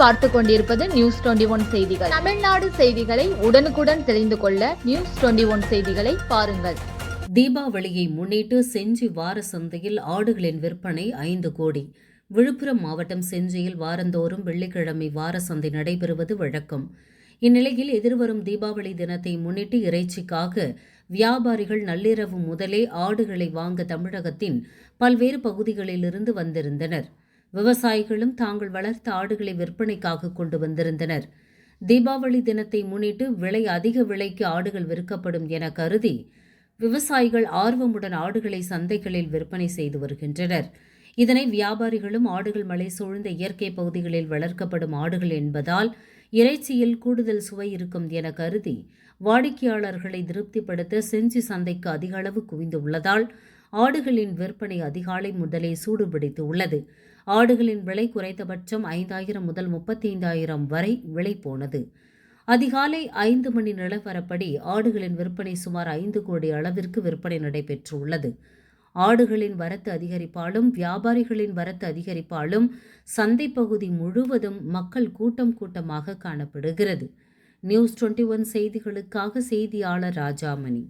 பார்த்து கொண்டிருப்பது news twenty one செய்திகள். தமிழ்நாடு செய்திகளை உடனுக்குடன் தெரிந்து கொள்ள நியூஸ் டுவெண்டி ஒன் செய்திகளை பாருங்கள். தீபாவளியை முன்னிட்டு செஞ்சி வார சந்தையில் ஆடுகளின் விற்பனை ஐந்து கோடி. விழுப்புரம் மாவட்டம் செஞ்சியில் வாரந்தோறும் வெள்ளிக்கிழமை வார சந்தை நடைபெறுவது வழக்கம். இந்நிலையில் எதிர்வரும் தீபாவளி தினத்தை முன்னிட்டு இறைச்சிக்காக வியாபாரிகள் நள்ளிரவு முதலே ஆடுகளை வாங்க தமிழகத்தின் பல்வேறு பகுதிகளிலிருந்து வந்திருந்தனர். விவசாயிகளும் தாங்கள் வளர்த்த ஆடுகளை விற்பனைக்காக கொண்டு வந்திருந்தனர். தீபாவளி தினத்தை முன்னிட்டு விலை அதிக விலைக்கு ஆடுகள் விற்கப்படும் என கருதி விவசாயிகள் ஆர்வமுடன் ஆடுகளை சந்தைகளில் விற்பனை செய்து வருகின்றனர். இதனை வியாபாரிகளும் ஆடுகள் மலை சூழ்ந்த இயற்கை பகுதிகளில் வளர்க்கப்படும் ஆடுகள் என்பதால் இறைச்சியில் கூடுதல் சுவை இருக்கும் என கருதி வாடிக்கையாளர்களை திருப்திப்படுத்த செஞ்சி சந்தைக்கு அதிக அளவு குவிந்துள்ளதால் ஆடுகளின் விற்பனை அதிகாலை முதலே சூடுபிடித்து உள்ளது. ஆடுகளின் விலை குறைந்தபட்சம் ஐந்தாயிரம் முதல் முப்பத்தைந்தாயிரம் வரை விலை போனது. அதிகாலை ஐந்து மணி நிலவரப்படி ஆடுகளின் விற்பனை சுமார் ஐந்து கோடி அளவிற்கு விற்பனை நடைபெற்றுள்ளது. ஆடுகளின் வரத்து அதிகரிப்பாலும் வியாபாரிகளின் வரத்து அதிகரிப்பாலும் சந்தை பகுதி முழுவதும் மக்கள் கூட்டம் கூட்டமாக காணப்படுகிறது. நியூஸ் டுவெண்ட்டி ஒன் செய்திகளுக்காக செய்தியாளர் ராஜாமணி.